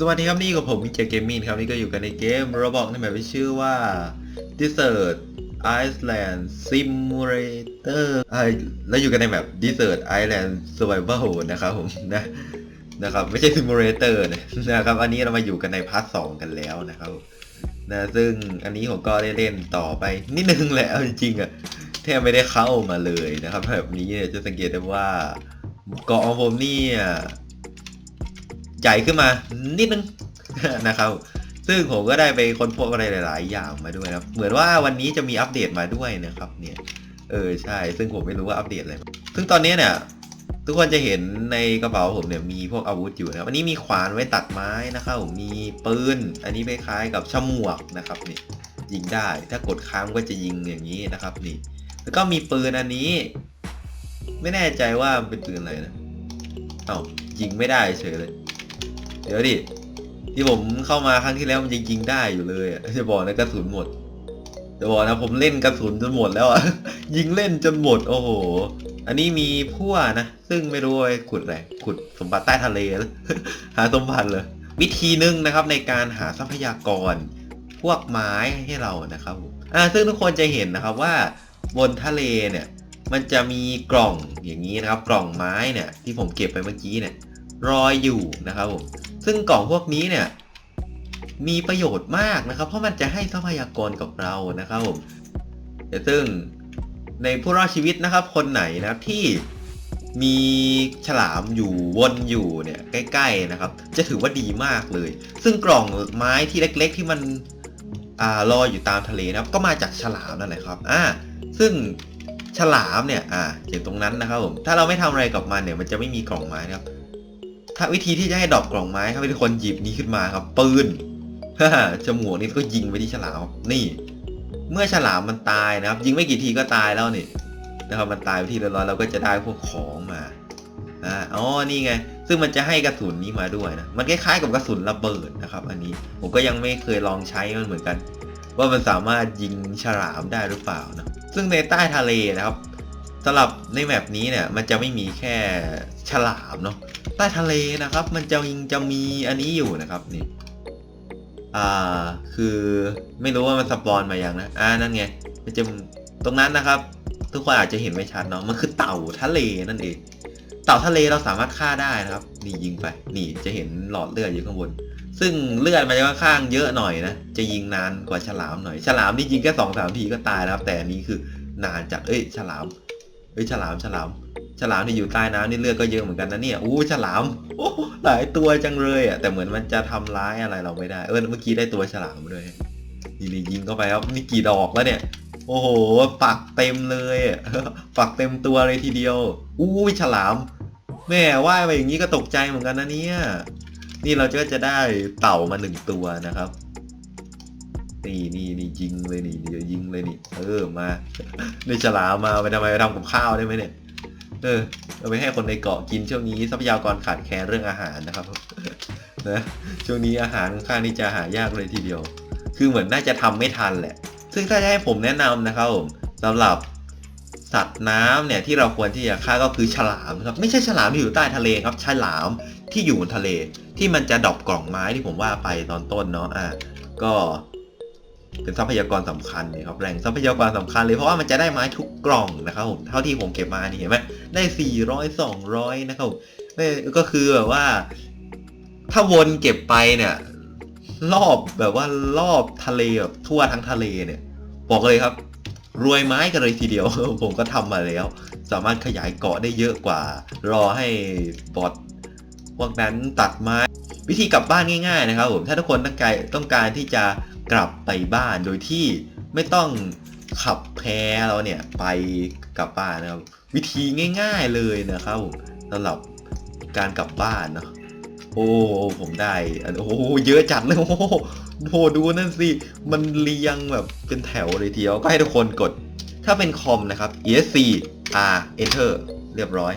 สวัสดีครับนี่กับผมมิเจเกมมิ่งครับนี่ก็อยู่กันในเกม Roblox ในแบบที่ชื่อว่า Desert Island Simulator อ่าแล้วอยู่กันในแบบ Desert Island Survival นะครับผมนะนะครับไม่ใช่ Simulator นะนะครับอันนี้เรามาอยู่กันในพาร์ทสองกันแล้วนะครับนะซึ่งอันนี้ผมก็ได้เล่นต่อไปนิดนึงแหละจริงๆอะแทบไม่ได้เข้ามาเลยนะครับ แบบนี้เนี่ยจะสังเกตได้ว่าเกาะของผมเนี่ย ใหญ่ขึ้นมานิดนึงนะครับซึ่งผมก็ได้ไปค้นพบอะไรหลาย ๆ อย่างมาด้วยนะครับเหมือนว่าวันนี้จะมีอัปเดตมาด้วยนะครับเนี่ยเออใช่ ซึ่งผมไม่รู้ว่าอัปเดตอะไรซึ่งตอนนี้เนี่ยทุกคนจะเห็นในกระเป๋าผมเนี่ยมีพวกอาวุธอยู่นะครันนี้มีขวานไว้ตัดไม้นะครับผมมีปืนอันนี้คล้ายกับฉมวกนะครับนี่ยิงได้ถ้ากดค้างก็จะยิงอย่างนี้นะครับนี่ แล้วก็มีปืนอันนี้ ไม่แน่ใจว่าเป็นปืนอะไรนะเอ้ายิงไม่ได้เฉยเลย เดี๋ยวดิ ที่ผมเข้ามาครั้งที่แล้วมันยังยิงได้อยู่เลยอะจะบอกนะกระสุนหมดจะบอกนะผมเล่นกระสุนจนหมดแล้วอะยิงเล่นจนหมด โอ้โห อันนี้มีพั่วนะ ซึ่งไม่รู้ว่าขุดอะไร ขุดสมบัติใต้ทะเลหรือหาสมบัติเลย วิธีหนึ่งนะครับในการหาทรัพยากร พวกไม้ให้เรานะครับผมอ่าซึ่งทุกคนจะเห็นนะครับว่าบนทะเลเนี่ยมันจะมีกล่องอย่างนี้นะครับ กล่องไม้เนี่ยที่ผมเก็บไปเมื่อกี้เนี่ยรอยอยู่นะครับผม ซึ่งกล่องพวกนี้เนี่ยมีประโยชน์มากนะครับ เพราะมันจะให้ทรัพยากรกับเรานะครับผมซึ่งในผู้รอดชีวิตนะครับ คนไหนนะที่มีฉลามอยู่วนอยู่เนี่ยใกล้ ๆนะครับ จะถือว่าดีมากเลย ซึ่งกล่องไม้ที่เล็ก ๆ ที่มันอ่าลอยอยู่ตามทะเลนะครับ ก็มาจากฉลามนั่นแหละครับอ่าซึ่งฉลามเนี่ยอ่าอย่ตรงนั้นนะครับผมถ้าเราไม่ทำอะไรกับมันเนี่ยมันจะไม่มีกล่องไม้นะครับ ถ้าวิธีที่จะให้ดรอปกล่องไม้ครับเป็นคนหยิบนี้ขึ้นมาครับ ปืนจมูกนี่ก็ยิงไปที่ฉลามครับนี่ เมื่อฉลามมันตายนะครับ ยิงไม่กี่ทีก็ตายแล้วนี่นะครับมันตายไปที่ร้อยเราก็จะได้พวกของมาอ่าอ๋อนี่ไง ซึ่งมันจะให้กระสุนนี้มาด้วยนะมันคล้ายๆกับกระสุนระเบิดนะครับ อันนี้ผมก็ยังไม่เคยลองใช้มันเหมือนกัน ว่ามันสามารถยิงฉลามได้หรือเปล่านะซึ่งในใต้ทะเลนะครับ สำหรับในแมปนี้เนี่ยมันจะไม่มีแค่ฉลามเนาะใต้ทะเลนะครับ มันจะยังจะมีอันนี้อยู่นะครับนี่อ่าคือไม่รู้ว่ามันสปอนมาอย่างนะอ่านั่นไงมันจะตรงนั้นนะครับ ทุกคนอาจจะเห็นไม่ชัดเนาะมันคือเต่าทะเลนั่นเองเต่าทะเลเราสามารถฆ่าได้นะครับ นี่ยิงไป นี่จะเห็นหลอดเลือดอยู่ข้างบน ซึ่งเลือดมันจะค่อนข้างเยอะหน่อยนะจะยิงนานกว่าฉลามหน่อย ฉลามนี่ยิงแค่สองสามทีก็ตายแล้วครับแต่นนี้คือนานจากเอ้ยฉลาม เอ้ยฉลามฉลามฉลามที่อยู่ใต้น้ำนี่เลือดก็เยอะเหมือนกันนะเนี่ยอู้ฉลามโอ้หลายตัวจังเลยอะแต่เหมือนมันจะทำร้ายอะไรเราไม่ได้เออเมื่อกี้ได้ตัวฉลามมาด้วยนี่ยิงเข้าไปครับนี่กี่ดอกแล้วเนี่ยโอ้โหปักเต็มเลยอะปักเต็มตัวเลยทีเดียวอู้ฉลาม แม่ว่ายไปอย่างนี้ก็ตกใจเหมือนกันนะเนี่ยนี่เราก็จะได้เต่ามาหนึ่งตัวนะครับ นี่นี่นี่ยิงเลยนี่เดี๋ยวยิงเลยนี่ เออมาในฉลามมาไปทำไมไปทำกับข้าวได้ไหมเนี่ย เออเอาไปให้คนในเกาะกินช่วงนี้ทรัพยากรขาดแคลนเรื่องอาหารนะครับนะช่วงนี้อาหารค่อนข้างที่จะหายากเลยทีเดียว คือเหมือนน่าจะทำไม่ทันแหละ ซึ่งถ้าจะให้ผมแนะนำนะครับผมสำหรับสัตว์น้ำเนี่ยที่เราควรที่จะฆ่าก็คือฉลามครับไม่ใช่ฉลามที่อยู่ใต้ทะเลครับฉลามที่อยู่บนทะเล ที่มันจะดอปกล่องไม้ที่ผมว่าไปตอนต้นเนาะอะก็ เป็นทรัพยากรสำคัญเนี่ยครับแหล่งทรัพยากรสำคัญเลยเพราะว่ามันจะได้ไม้ทุกกล่องนะครับผมเท่าที่ผมเก็บมานี่เห็นไหมได้ 400 200 นะครับผมเอ้ยก็คือแบบว่า ถ้าวนเก็บไปเนี่ย รอบแบบว่ารอบทะเลแบบทั่วทั้งทะเลเนี่ย บอกเลยครับ รวยไม้กันเลยทีเดียว ผมก็ทำมาแล้ว สามารถขยายเกาะได้เยอะกว่า รอให้บอทพวกนั้นตัดไม้ วิธีกลับบ้านง่าย ๆ นะครับผมถ้าทุกคนต้องการต้องการที่จะ กลับไปบ้านโดยที่ไม่ต้องขับแพเราเนี่ยไปกลับบ้านนะครับ วิธีง่ายๆเลยนะครับสำหรับการกลับบ้านเนาะโอ้ผมได้โอ้เยอะจัดเลยโอ้โหดูนั่นสิมันเรียงแบบเป็นแถวเลยทีเดียวก็ให้ทุกคนกด ถ้าเป็นคอมนะครับ ESC R Enter เรียบร้อย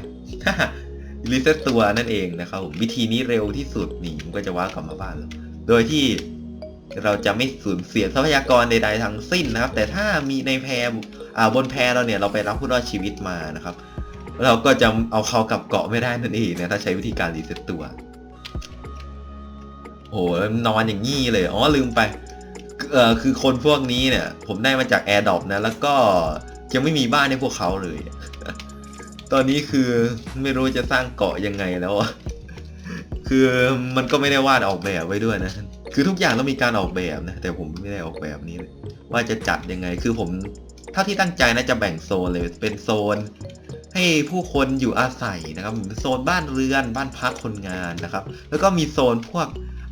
รีเซ็ตตัวนั่นเองนะครับวิธีนี้เร็วที่สุดนี่มันก็จะว่ากลับมาบ้านแล้วโดยที่ เราจะไม่สูญเสียทรัพยากรใดๆทั้งสิ้นนะครับ แต่ถ้ามีในแพรบนแพเราเนี่ยเราไปรับผู้รอดชีวิตมานะครับ เราก็จะเอาเขากลับเกาะไม่ได้นั่นเองนะถ้าใช้วิธีการรีเซ็ตตัวโหนอนอย่างงี้เลยอ๋อลืมไปเออคือคนพวกนี้เนี่ย ผมได้มาจาก Air d r o p นะ แล้วก็ยังไม่มีบ้านให้พวกเขาเลย ตอนนี้คือไม่รู้จะสร้างเกาะยังไงแล้ว คือมันก็ไม่ได้วาดออกแบบไว้ด้วยนะ คือทุกอย่างต้องมีการออกแบบนะ แต่ผมไม่ได้ออกแบบนี้เลยว่าจะจัดยังไง คือผมเท่าที่ตั้งใจนะจะแบ่งโซนเลยเป็นโซน ให้ผู้คนอยู่อาศัยนะครับโซนบ้านเรือนบ้านพักคนงานนะครับ แล้วก็มีโซนพวก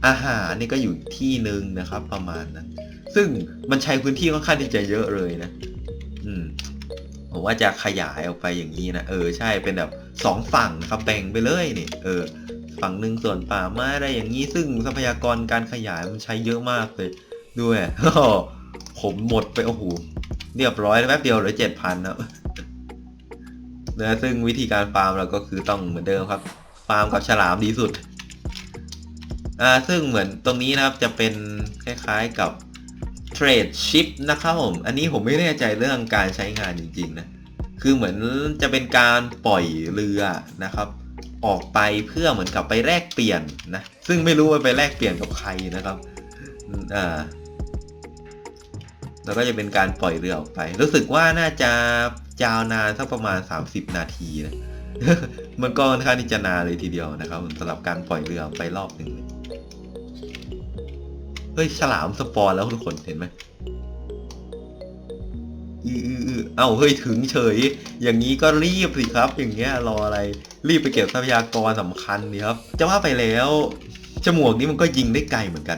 อาหารนี่ก็อยู่ที่หนึ่งนะครับ ประมาณนั้น ซึ่งมันใช้พื้นที่ค่อนข้างที่จะเยอะเลยนะ อืมผมว่าจะขยายออกไปอย่างนี้นะเออใช่เป็นแบบสองฝั่งนะครับแบ่งไปเลยนี่ เออ ฝั่งหนึ่งส่วนป่าไม้อะไรอย่างนี้ซึ่งทรัพยากรการขยายมันใช้เยอะมากเลยด้วยผมหมดไปโอ้โหเรียบร้อยแป๊บเดียวเหลือเจ็ดพันนะนะซึ่งวิธีการฟาร์มเราก็คือต้องเหมือนเดิมครับ ฟาร์มกับฉลามดีสุดอ่าซึ่งเหมือนตรงนี้นะครับจะเป็นคล้ายๆกับเทรดชิปนะครับผม อันนี้ผมไม่แน่ใจเรื่องการใช้งานจริงๆนะ คือเหมือนจะเป็นการปล่อยเรือนะครับ ออกไปเพื่อเหมือนกับไปแลกเปลี่ยนนะซึ่งไม่รู้ว่าไปแลกเปลี่ยนกับใครนะครับอ่าแล้วก็จะเป็นการปล่อยเรือออกไป รู้สึกว่าน่าจะยาวนานสักประมาณ 30 นาทีนะมันก็ค่อนข้างที่จะนานเลยทีเดียวนะครับสำหรับการปล่อยเรือไปรอบหนึ่งเฮ้ยฉลามสปอนแล้วทุกคนเห็นไหมอืออืออือเอ้าเฮ้ยถึงเฉย อย่างนี้ก็รีบสิครับ อย่างเงี้ยรออะไร รีบไปเก็บทรัพยากรสำคัญนี่ครับ จะว่าไปแล้วจมวกนี้มันก็ยิงได้ไกลเหมือนกัน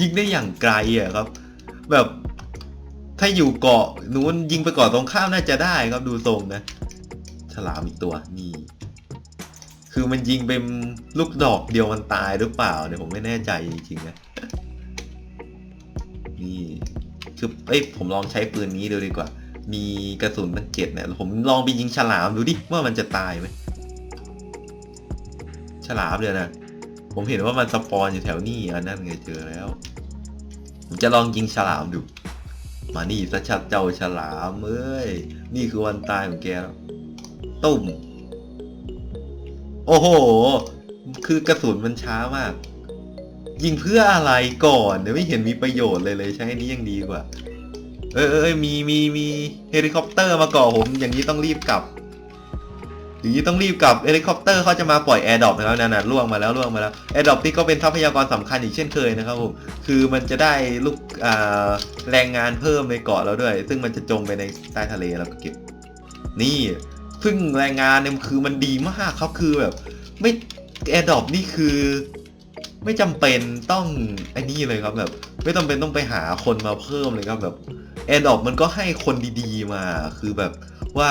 ยิงได้อย่างไกลอะครับ แบบถ้าอยู่เกาะนู้นยิงไปเกาะตรงข้ามน่าจะได้ครับดูทรงนะ ฉลามอีกตัวนี่คือมันยิงเป็นลูกดอกเดียวมันตายหรือเปล่าเนี่ยผมไม่แน่ใจจริงๆนะนี่คือเอ้ยผมลองใช้ปืนนี้ดูดีกว่า มีกระสุนตั้งเจ็ดเนี่ยผมลองไปยิงฉลามดูดิว่ามันจะตายไหม ฉลามเลยนะ ผมเห็นว่ามันสปอนอยู่แถวนี้อันนั้นไงเจอแล้ว ผมจะลองยิงฉลามดู มานี่สัชัดเจ้าฉลามเอ้ย นี่คือวันตายของแกแล้วตุ้มโอ้โห คือกระสุนมันช้ามาก ยิงเพื่ออะไรก่อนเดี๋ยวไม่เห็นมีประโยชน์เลยเลยใช้อันนี้ยังดีกว่า เออเออมีมีมีเฮลิคอปเตอร์มาก่อผมอย่างนี้ต้องรีบกลับ อย่างนี้ต้องรีบกลับเฮลิคอปเตอร์เขาจะมาปล่อยแอร์ดรอปนะครับนันน่ะล่วงมาแล้วล่วงมาแล้วแอร์ดรอปนี่ก็เป็นทรัพยากรสำคัญอีกเช่นเคยนะครับผมคือมันจะได้ลูกแรงงานเพิ่มในเกาะเราด้วย ซึ่งมันจะจมไปในใต้ทะเลแล้วก็เก็บ นี่ซึ่งแรงงานเนี่ยคือมันดีมากครับคือแบบไม่แอร์ดรอปนี่คือ ไม่จำเป็นต้องไอ้นี่เลยครับแบบ ไม่จำเป็นต้องไปหาคนมาเพิ่มเลยครับแบบแอร์ดรอปมันก็ให้คนดีๆมาคือแบบว่า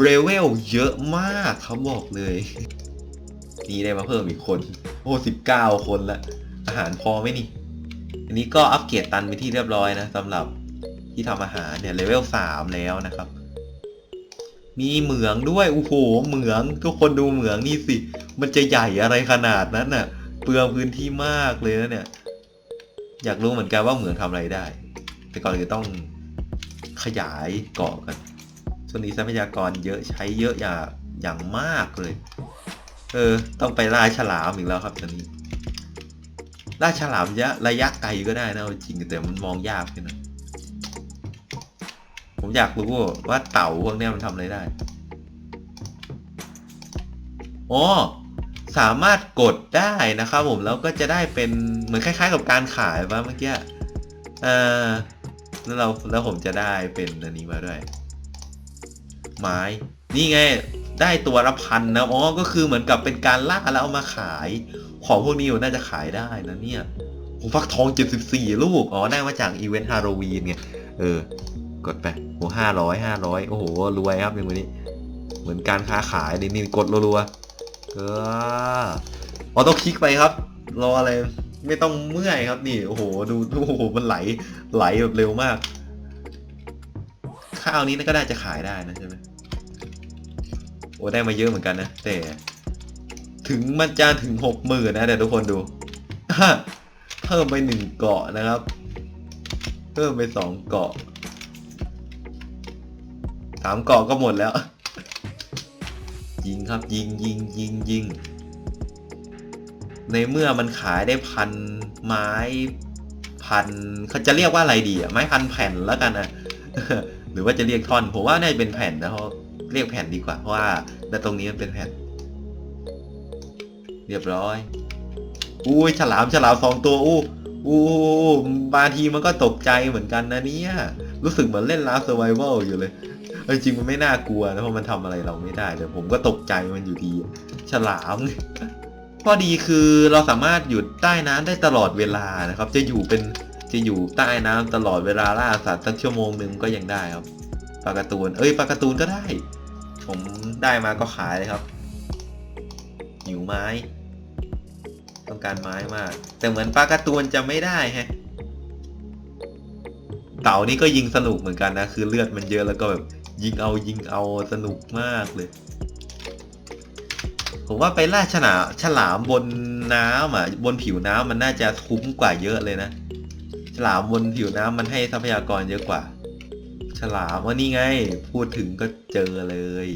เรเวลเยอะมากเขาบอกเลย นี่ได้มาเพิ่มอีกคน โอ้สิบเก้าคนละ อาหารพอไหมนี่ อันนี้ก็อัปเกรดตันไปที่เรียบร้อยนะสำหรับที่ทำอาหารเนี่ยเลเวลสามแล้วนะครับ มีเหมืองด้วย โอ้โห เหมือง ทุกคนดูเหมืองนี่สิ มันจะใหญ่อะไรขนาดนั้นน่ะ เปลืองพื้นที่มากเลยนะเนี่ย อยากรู้เหมือนกันว่าเหมืองทำอะไรได้ แต่ก่อนอื่นต้องขยายเกาะกัน ช่วงนี้ทรัพยากรเยอะใช้เยอะอย่างอย่างมากเลย เออ ต้องไปล่าฉลามอีกแล้วครับตอนนี้ ล่าฉลามยะระยะไกลก็ได้นะจริงแต่มันมองยากไปหน่อยผมอยากรู้ว่าเต่าพวกนี้มันทำอะไรได้ อ๋อ สามารถกดได้นะครับผมแล้วก็จะได้เป็นเหมือนคล้าย ๆ กับการขายป่ะเมื่อกี้ เออแล้วเราแล้วผมจะได้เป็นอันนี้มาด้วย ไม้ นี่ไงได้ตัวละพันนะอ๋อก็คือเหมือนกับเป็นการล่าแล้วเอามาขาย ของพวกนี้น่าจะขายได้นะเนี่ยผมฟักทอง 74 ลูก อ๋อ ได้มาจากอีเวนต์ฮาโลวีนไงเออ กดไปโอ้ห้าร้อยห้าร้อยโอ้โห รวยครับอย่างวันนี้ เหมือนการค้าขายนี่นี่กดรัวๆเออออโต้คลิกไปครับ รออะไร ไม่ต้องเมื่อยครับนี่ โอ้โห ดูโอ้โห มันไหล ไหลแบบเร็วมาก ข้าวนี้ก็น่าจะขายได้นะใช่ไหม อ้ได้มาเยอะเหมือนกันนะ แต่ ถึงมันจะถึงหกหมื่นนะเดี๋ยวทุกคนดูเพิ่มไปหนึ่งเกาะนะครับ เพิ่มไปสองเกาะสามเกาะก็หมดแล้ว ยิงครับยิงยิงยิงยิงในเมื่อมันขายได้พันไม้พันเขาจะเรียกว่าอะไรดีอะไม้พันแผ่นแล้วกันนะหรือว่าจะเรียกท่อนผมว่าน่าจะเป็นแผ่นนะเพราะเรียกแผ่นดีกว่าเพราะว่า ในตรงนี้มันเป็นแผ่นเรียบร้อย อุ้ยฉลามฉลามสองตัวอู้อู้บางทีมันก็ตกใจเหมือนกันนะเนี่ย รู้สึกเหมือนเล่นลาสไวเวลอยู่เลยเอาจริงมันไม่น่ากลัวนะเพราะมันทำอะไรเราไม่ได้แต่ผมก็ตกใจมันอยู่ดี ฉลามข้อดีคือเราสามารถอยู่ใต้น้ำได้ตลอดเวลานะครับ จะอยู่เป็นจะอยู่ใต้น้ำตลอดเวลาล่าสัตว์สักชั่วโมงหนึ่งก็ยังได้ครับปลากร์ตูนเอ้ยปลากร์ตูนก็ได้ ผมได้มาก็ขายเลยครับ หิวไม้ ต้องการไม้มาก แต่เหมือนปลาการ์ตูนจะไม่ได้แฮะเต่านี่ก็ยิงสนุกเหมือนกันนะ คือเลือดมันเยอะแล้วก็แบบยิงเอายิงเอาสนุกมากเลย ผมว่าไปล่าฉลามฉลามบนน้ำอะ บนผิวน้ำมันน่าจะคุ้มกว่าเยอะเลยนะ ฉลามบนผิวน้ำมันให้ทรัพยากรเยอะกว่า ลามว่านี่ไง พูดถึงก็เจอเลย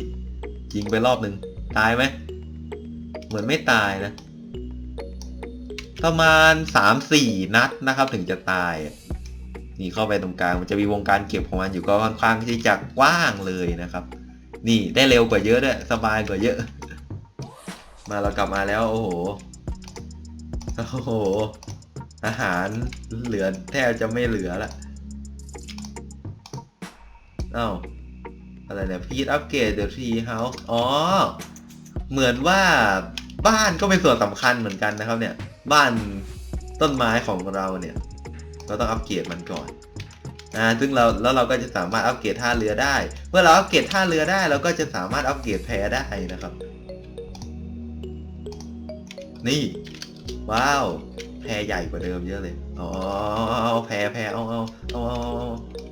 ยิงไปรอบหนึ่งตายไหมเหมือนไม่ตายนะ ประมาณสามสี่นัดนะครับ ถึงจะตายนี่เข้าไปตรงกลางมันจะมีวงการเก็บของมันอยู่ก็ค่อนข้างที่จะกว้างเลยนะครับ นี่ได้เร็วกว่าเยอะด้วยสบายกว่าเยอะ มาเรากลับมาแล้วโอ้โหโอ้โหอาหารเหลือแทบจะไม่เหลือละ อ้าอะไรเนี่ยพีทอัปเกรดเดอะทรีเฮาส์อ๋อ เหมือนว่าบ้านก็เป็นส่วนสำคัญเหมือนกันนะครับเนี่ย บ้านต้นไม้ของเราเนี่ย เราต้องอัปเกรดมันก่อนอ่าซึ่งเราแล้วเราก็จะสามารถอัปเกรดท่าเรือได้ เมื่อเราอัปเกรดท่าเรือได้เราก็จะสามารถอัปเกรดแพได้นะครับ นี่ ว้าว แพใหญ่กว่าเดิมเยอะเลยอ๋อเอาแพแพเอาเอาเอาเอา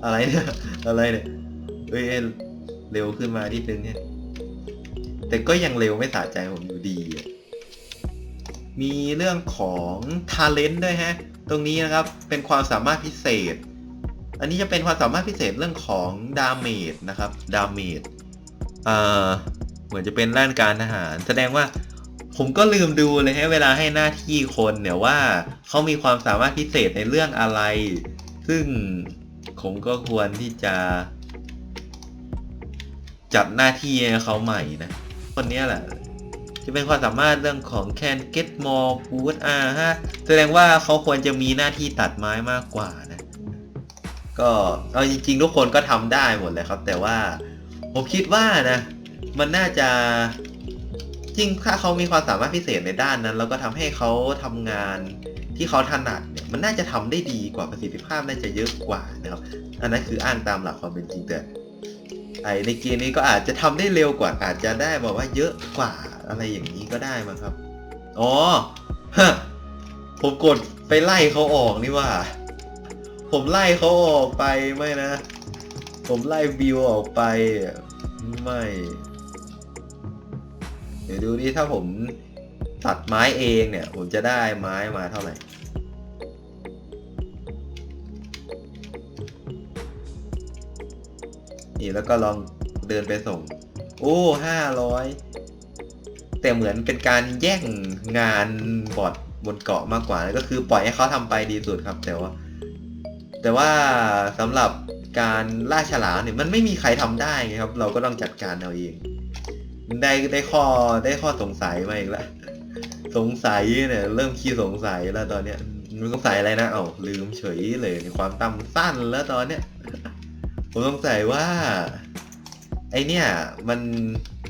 อะไรเนี่ยอะไรเนี่ย เอ้ยเร็วขึ้นมานิดนึงเนี่ย แต่ก็ยังเร็วไม่สะใจผมอยู่ดี มีเรื่องของทาเลน t ด้วยฮะ ตรงนี้นะครับเป็นความสามารถพิเศษ อันนี้จะเป็นความสามารถพิเศษเรื่องของดาเมจนะครับดาเมจอ่าเหมือนจะเป็นด้านการทหาร แสดงว่าผมก็ลืมดูเลยฮะเวลาให้หน้าที่คนเนี่ยว่าเขามีความสามารถพิเศษในเรื่องอะไร ซึ่งผมก็ควรที่จะ จัดหน้าที่ให้เขาใหม่นะ คนนี้แหละจะเป็นความสามารถเรื่องของ can get more wood อ่าฮะแสดงว่าเขาควรจะมีหน้าที่ตัดไม้มากกว่านะ ก็เอาจริง ๆ ทุกคนก็ทำได้หมดเลยครับ แต่ว่าผมคิดว่านะ มันน่าจะจริงถ้าเขามีความสามารถพิเศษในด้านนั้น แล้วก็ทำให้เขาทำงานที่เขาถนัดเนี่ยมันน่าจะทำได้ดีกว่าประสิทธิภาพน่าจะเยอะกว่านะครับ อันนั้นคืออ้างตามหลักความเป็นจริงแต่ ไอในเกมนี้ก็อาจจะทำได้เร็วกว่าอาจจะได้บอกว่าเยอะกว่าอะไรอย่างนี้ก็ได้มั้งครับ อ๋อฮะผมกดไปไล่เขาออกนี่ว่า ผมไล่เขาออกไปไม่นะ ผมไล่บิวออกไป ไม่ เดี๋ยวดูดิถ้าผมตัดไม้เองเนี่ย ผมจะได้ไม้มาเท่าไหร่ นี่แล้วก็ลองเดินไปส่ง โอ้ห้าร้อยแต่เหมือนเป็นการแย่งงานบอดบนเกาะมากกว่าก็คือปล่อยให้เขาทำไปดีสุดครับ แต่ว่า แต่ว่าสำหรับการล่าฉลามเนี่ยมันไม่มีใครทำได้ไงครับ เราก็ต้องจัดการเอาเอง ได้ได้ข้อได้ข้อสงสัยมาอีกแล้วสงสัยเนี่ยเริ่มขี้สงสัยแล้วตอนเนี้ยมันสงสัยอะไรนะ เอ้าลืมเฉยเลยความตั้มสั้นแล้วตอนเนี้ย ผมสงสัยว่า ไอเนี่ย มัน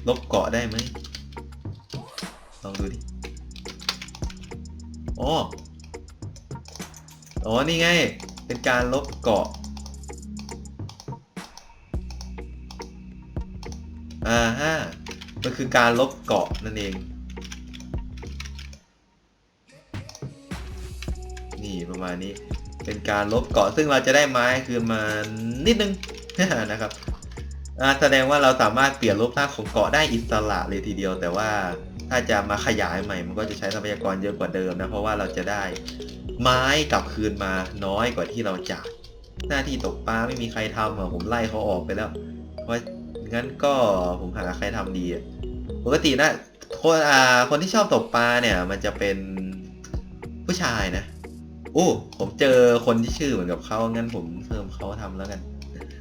ลบเกาะได้ไหมลองดูดิอ๋ออ๋อ นี่ไง เป็นการลบเกาะ อ่าฮะ มันคือการลบเกาะนั่นเอง นี่ประมาณนี้ เป็นการลบเกาะซึ่งเราจะได้ไม้คืนมานิดนึง นะครับแสดงว่าเราสามารถเปลี่ยนรูปร่างของเกาะได้อิสระเลยทีเดียว แต่ว่าถ้าจะมาขยายใหม่มันก็จะใช้ทรัพยากรเยอะกว่าเดิมนะ เพราะว่าเราจะได้ไม้กลับคืนมาน้อยกว่าที่เราจ่ายหน้าที่ตกปลาไม่มีใครทำอะผมไล่เขาออกไปแล้ว เพราะงั้นก็ผมหาใครทำดีปกตินะคนอ่าคนที่ชอบตกปลาเนี่ย มันจะเป็นผู้ชายนะโอ้ผมเจอคนที่ชื่อเหมือนกับเขางั้นผมเพิ่มเขาทำแล้วกัน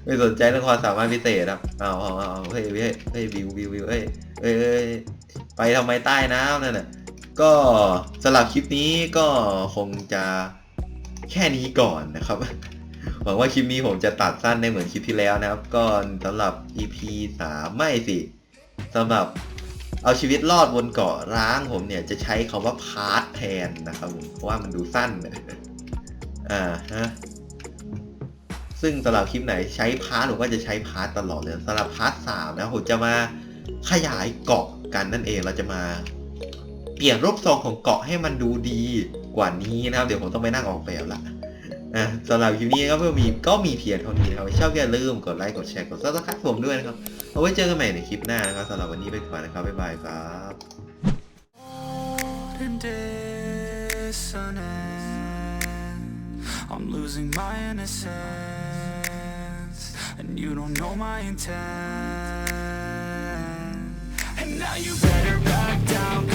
ไม่สนใจเรื่องความสามารถพิเศษครับเอาเอาเอาเฮ้ยเฮ้ยเฮ้ยวิววิววิวเฮ้ยเฮ้ยไปทำไมใต้น้ำนั่นน่ะก็สำหรับคลิปนี้ก็คงจะแค่นี้ก่อนนะครับ หวังว่าคลิปนี้ผมจะตัดสั้นได้เหมือนคลิปที่แล้วนะครับ ก็สำหรับ EP สามไม่สิสำหรับเอาชีวิตรอดบนเกาะร้างผมเนี่ยจะใช้คาว่าพาร์ทแทนนะครับผมเพราะว่ามันดูสั้นอ่าฮะ ซึ่งสำหรับคลิปไหนใช้พาร์ทผมก็จะใช้พาร์ทตลอดเลยสำหรับพาร์ทสามนะผมจะมาขยายเกาะกันนั่นเองเราจะมาเปลี่ยนรูปทรงของเกาะให้มันดูดีกว่านี้นะครับเดี๋ยวผมต้องไปนั่งออกแบบละอะสำหรับคลิปนี้ก็มีก็มีเพียงเท่านี้นะครับชอบอย่าลืมกดไลค์กดแชร์กดซับสไครต์ผมด้วยนะครับเอาไว้เจอกันใหม่ในคลิปหน้านะครับสำหรับวันนี้ไปก่อนนะครับบ๊ายบายครับ I'm losing my innocence And you don't know my intent. And now you better back down.